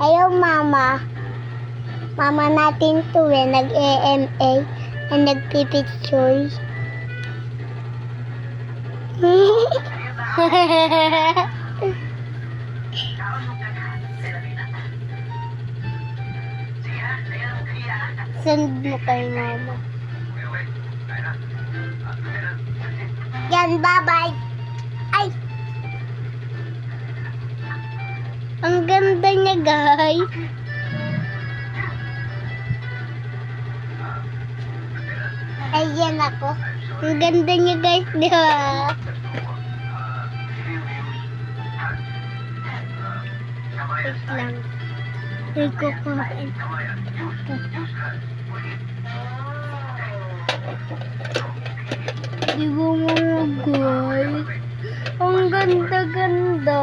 Ayaw, mama. Mama natin to eh, nag-EMA, na nagpipicture. Send mo kay mama. Yan, bye-bye. Guys. Ayan ako. Ang ganda niya, guys, di ba? Wait lang. Ay, kukuhain. Di ba mga guys? Ang ganda-ganda.